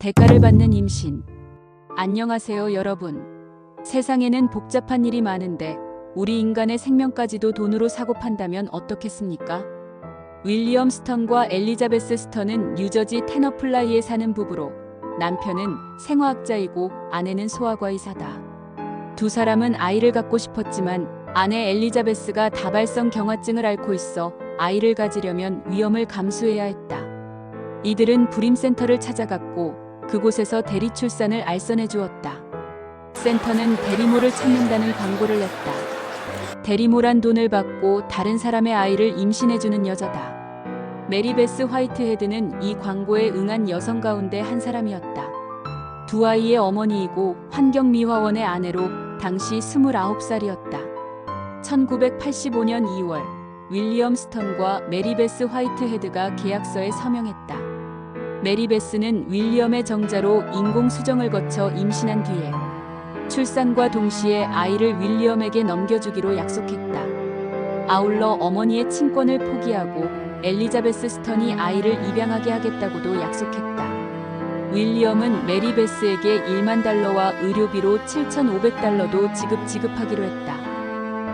대가를 받는 임신. 안녕하세요, 여러분. 세상에는 복잡한 일이 많은데 우리 인간의 생명까지도 돈으로 사고 판다면 어떻겠습니까? 윌리엄 스턴과 엘리자베스 스턴은 뉴저지 테너플라이에 사는 부부로 남편은 생화학자이고 아내는 소아과의사다. 두 사람은 아이를 갖고 싶었지만 아내 엘리자베스가 다발성 경화증을 앓고 있어 아이를 가지려면 위험을 감수해야 했다. 이들은 불임센터를 찾아갔고 그곳에서 대리 출산을 알선해 주었다. 센터는 대리모를 찾는다는 광고를 냈다. 대리모란 돈을 받고 다른 사람의 아이를 임신해주는 여자다. 메리베스 화이트헤드는 이 광고에 응한 여성 가운데 한 사람이었다. 두 아이의 어머니이고 환경미화원의 아내로 당시 29살이었다. 1985년 2월 윌리엄 스턴과 메리베스 화이트헤드가 계약서에 서명했다. 메리베스는 윌리엄의 정자로 인공수정을 거쳐 임신한 뒤에 출산과 동시에 아이를 윌리엄에게 넘겨주기로 약속했다. 아울러 어머니의 친권을 포기하고 엘리자베스 스턴이 아이를 입양하게 하겠다고도 약속했다. 윌리엄은 메리베스에게 1만 달러와 의료비로 7,500달러도 지급 지급하기로 했다.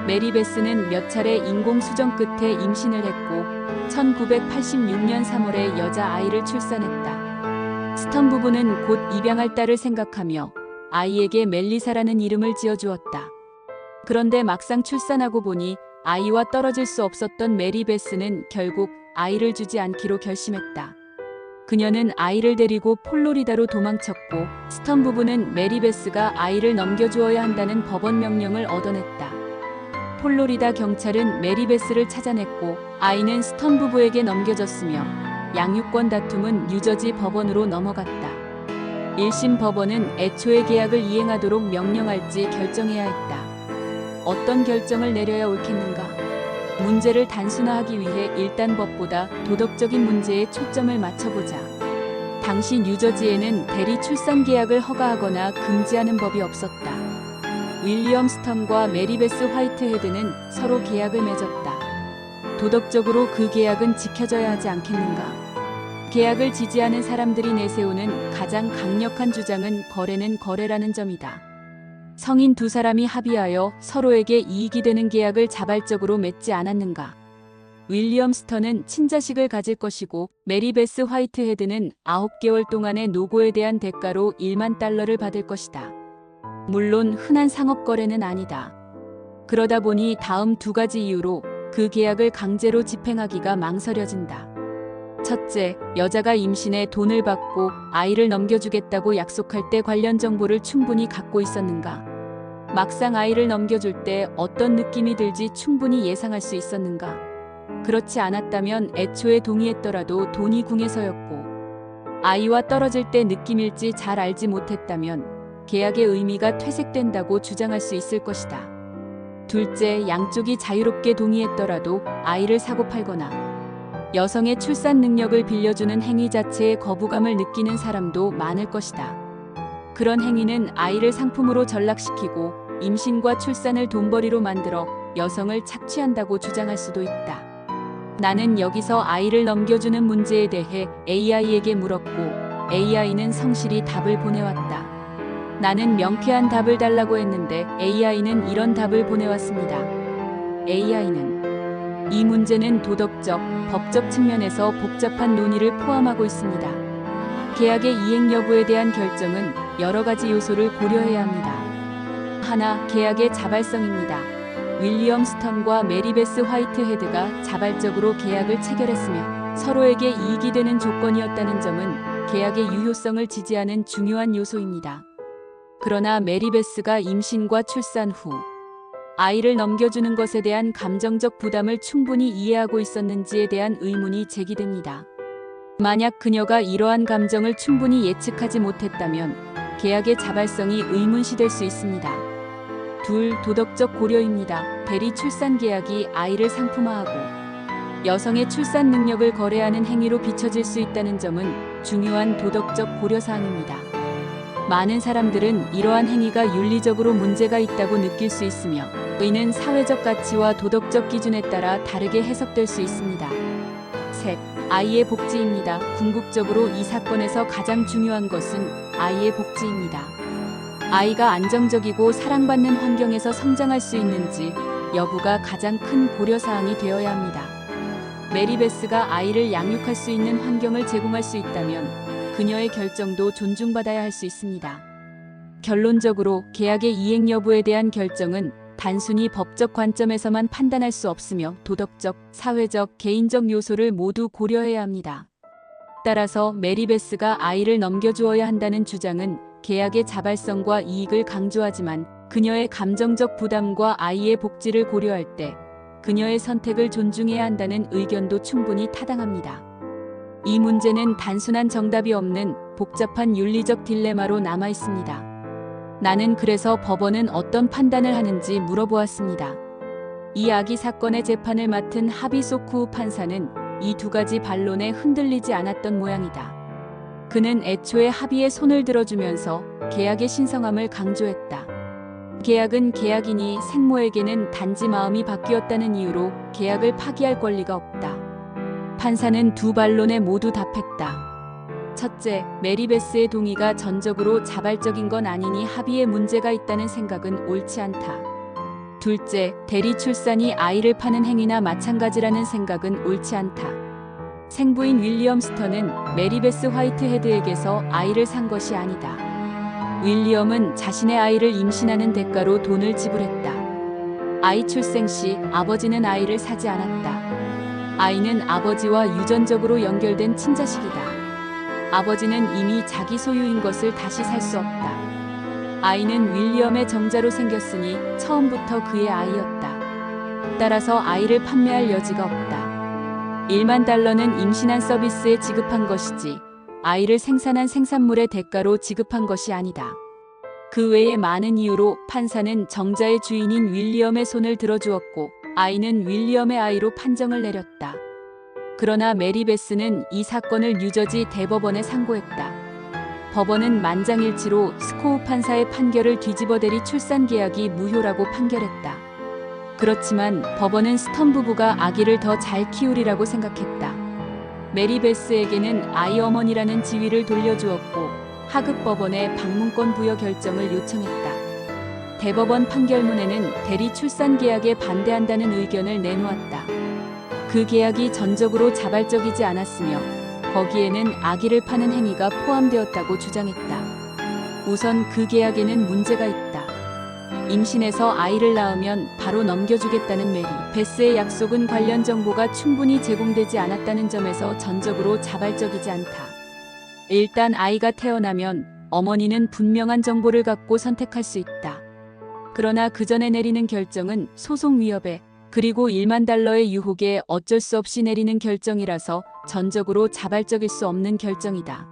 메리베스는 몇 차례 인공수정 끝에 임신을 했고 1986년 3월에 여자 아이를 출산했다. 스턴 부부는 곧 입양할 딸을 생각하며 아이에게 멜리사라는 이름을 지어주었다. 그런데 막상 출산하고 보니 아이와 떨어질 수 없었던 메리베스는 결국 아이를 주지 않기로 결심했다. 그녀는 아이를 데리고 폴로리다로 도망쳤고 스턴 부부는 메리베스가 아이를 넘겨주어야 한다는 법원 명령을 얻어냈다. 폴로리다 경찰은 메리베스를 찾아냈고 아이는 스턴 부부에게 넘겨졌으며 양육권 다툼은 뉴저지 법원으로 넘어갔다. 1심 법원은 애초에 계약을 이행하도록 명령할지 결정해야 했다. 어떤 결정을 내려야 옳겠는가? 문제를 단순화하기 위해 일단 법보다 도덕적인 문제에 초점을 맞춰보자. 당시 뉴저지에는 대리 출산 계약을 허가하거나 금지하는 법이 없었다. 윌리엄 스턴과 메리베스 화이트헤드는 서로 계약을 맺었다. 도덕적으로 그 계약은 지켜져야 하지 않겠는가? 계약을 지지하는 사람들이 내세우는 가장 강력한 주장은 거래는 거래라는 점이다. 성인 두 사람이 합의하여 서로에게 이익이 되는 계약을 자발적으로 맺지 않았는가? 윌리엄 스턴은 친자식을 가질 것이고 메리베스 화이트헤드는 9개월 동안의 노고에 대한 대가로 1만 달러를 받을 것이다. 물론 흔한 상업 거래는 아니다. 그러다 보니 다음 두 가지 이유로 그 계약을 강제로 집행하기가 망설여진다. 첫째, 여자가 임신해 돈을 받고 아이를 넘겨주겠다고 약속할 때 관련 정보를 충분히 갖고 있었는가? 막상 아이를 넘겨줄 때 어떤 느낌이 들지 충분히 예상할 수 있었는가? 그렇지 않았다면 애초에 동의했더라도 돈이 궁해서였고, 아이와 떨어질 때 느낌일지 잘 알지 못했다면 계약의 의미가 퇴색된다고 주장할 수 있을 것이다. 둘째, 양쪽이 자유롭게 동의했더라도 아이를 사고 팔거나 여성의 출산 능력을 빌려주는 행위 자체에 거부감을 느끼는 사람도 많을 것이다. 그런 행위는 아이를 상품으로 전락시키고 임신과 출산을 돈벌이로 만들어 여성을 착취한다고 주장할 수도 있다. 나는 여기서 아이를 넘겨주는 문제에 대해 AI에게 물었고 AI는 성실히 답을 보내왔다. 나는 명쾌한 답을 달라고 했는데 AI는 이런 답을 보내왔습니다. AI는 이 문제는 도덕적, 법적 측면에서 복잡한 논의를 포함하고 있습니다. 계약의 이행 여부에 대한 결정은 여러 가지 요소를 고려해야 합니다. 하나, 계약의 자발성입니다. 윌리엄 스턴과 메리베스 화이트헤드가 자발적으로 계약을 체결했으며 서로에게 이익이 되는 조건이었다는 점은 계약의 유효성을 지지하는 중요한 요소입니다. 그러나 메리베스가 임신과 출산 후 아이를 넘겨주는 것에 대한 감정적 부담을 충분히 이해하고 있었는지에 대한 의문이 제기됩니다. 만약 그녀가 이러한 감정을 충분히 예측하지 못했다면 계약의 자발성이 의문시될 수 있습니다. 둘, 도덕적 고려입니다. 대리 출산 계약이 아이를 상품화하고 여성의 출산 능력을 거래하는 행위로 비춰질 수 있다는 점은 중요한 도덕적 고려사항입니다. 많은 사람들은 이러한 행위가 윤리적으로 문제가 있다고 느낄 수 있으며 의는 사회적 가치와 도덕적 기준에 따라 다르게 해석될 수 있습니다. 셋. 아이의 복지입니다. 궁극적으로 이 사건에서 가장 중요한 것은 아이의 복지입니다. 아이가 안정적이고 사랑받는 환경에서 성장할 수 있는지 여부가 가장 큰 고려사항이 되어야 합니다. 메리베스가 아이를 양육할 수 있는 환경을 제공할 수 있다면 그녀의 결정도 존중받아야 할 수 있습니다. 결론적으로 계약의 이행 여부에 대한 결정은 단순히 법적 관점에서만 판단할 수 없으며 도덕적, 사회적, 개인적 요소를 모두 고려해야 합니다. 따라서 메리베스가 아이를 넘겨주어야 한다는 주장은 계약의 자발성과 이익을 강조하지만 그녀의 감정적 부담과 아이의 복지를 고려할 때 그녀의 선택을 존중해야 한다는 의견도 충분히 타당합니다. 이 문제는 단순한 정답이 없는 복잡한 윤리적 딜레마로 남아 있습니다. 나는 그래서 법원은 어떤 판단을 하는지 물어보았습니다. 이 아기 사건의 재판을 맡은 하비소쿠 판사는 이 두 가지 반론에 흔들리지 않았던 모양이다. 그는 애초에 합의에 손을 들어주면서 계약의 신성함을 강조했다. 계약은 계약이니 생모에게는 단지 마음이 바뀌었다는 이유로 계약을 파기할 권리가 없다. 판사는 두 반론에 모두 답했다. 첫째, 메리베스의 동의가 전적으로 자발적인 건 아니니 합의에 문제가 있다는 생각은 옳지 않다. 둘째, 대리 출산이 아이를 파는 행위나 마찬가지라는 생각은 옳지 않다. 생부인 윌리엄 스턴은 메리베스 화이트헤드에게서 아이를 산 것이 아니다. 윌리엄은 자신의 아이를 임신하는 대가로 돈을 지불했다. 아이 출생 시 아버지는 아이를 사지 않았다. 아이는 아버지와 유전적으로 연결된 친자식이다. 아버지는 이미 자기 소유인 것을 다시 살 수 없다. 아이는 윌리엄의 정자로 생겼으니 처음부터 그의 아이였다. 따라서 아이를 판매할 여지가 없다. 1만 달러는 임신한 서비스에 지급한 것이지 아이를 생산한 생산물의 대가로 지급한 것이 아니다. 그 외에 많은 이유로 판사는 정자의 주인인 윌리엄의 손을 들어주었고 아이는 윌리엄의 아이로 판정을 내렸다. 그러나 메리베스는 이 사건을 뉴저지 대법원에 상고했다. 법원은 만장일치로 스코우 판사의 판결을 뒤집어대리 출산 계약이 무효라고 판결했다. 그렇지만 법원은 스턴 부부가 아기를 더 잘 키우리라고 생각했다. 메리베스에게는 아이 어머니라는 지위를 돌려주었고 하급 법원에 방문권 부여 결정을 요청했다. 대법원 판결문에는 대리 출산 계약에 반대한다는 의견을 내놓았다. 그 계약이 전적으로 자발적이지 않았으며 거기에는 아기를 파는 행위가 포함되었다고 주장했다. 우선 그 계약에는 문제가 있다. 임신해서 아이를 낳으면 바로 넘겨주겠다는 메리 베스의 약속은 관련 정보가 충분히 제공되지 않았다는 점에서 전적으로 자발적이지 않다. 일단 아이가 태어나면 어머니는 분명한 정보를 갖고 선택할 수 있다. 그러나 그 전에 내리는 결정은 소송 위협에 그리고 1만 달러의 유혹에 어쩔 수 없이 내리는 결정이라서 전적으로 자발적일 수 없는 결정이다.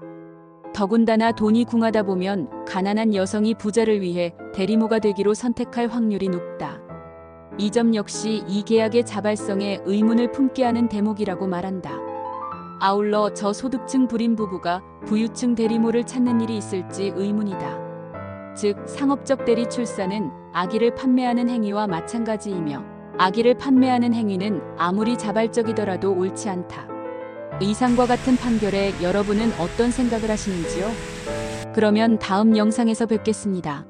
더군다나 돈이 궁하다 보면 가난한 여성이 부자를 위해 대리모가 되기로 선택할 확률이 높다. 이 점 역시 이 계약의 자발성에 의문을 품게 하는 대목이라고 말한다. 아울러 저소득층 불임 부부가 부유층 대리모를 찾는 일이 있을지 의문이다. 즉, 상업적 대리 출산은 아기를 판매하는 행위와 마찬가지이며 아기를 판매하는 행위는 아무리 자발적이더라도 옳지 않다. 이상과 같은 판결에 여러분은 어떤 생각을 하시는지요? 그러면 다음 영상에서 뵙겠습니다.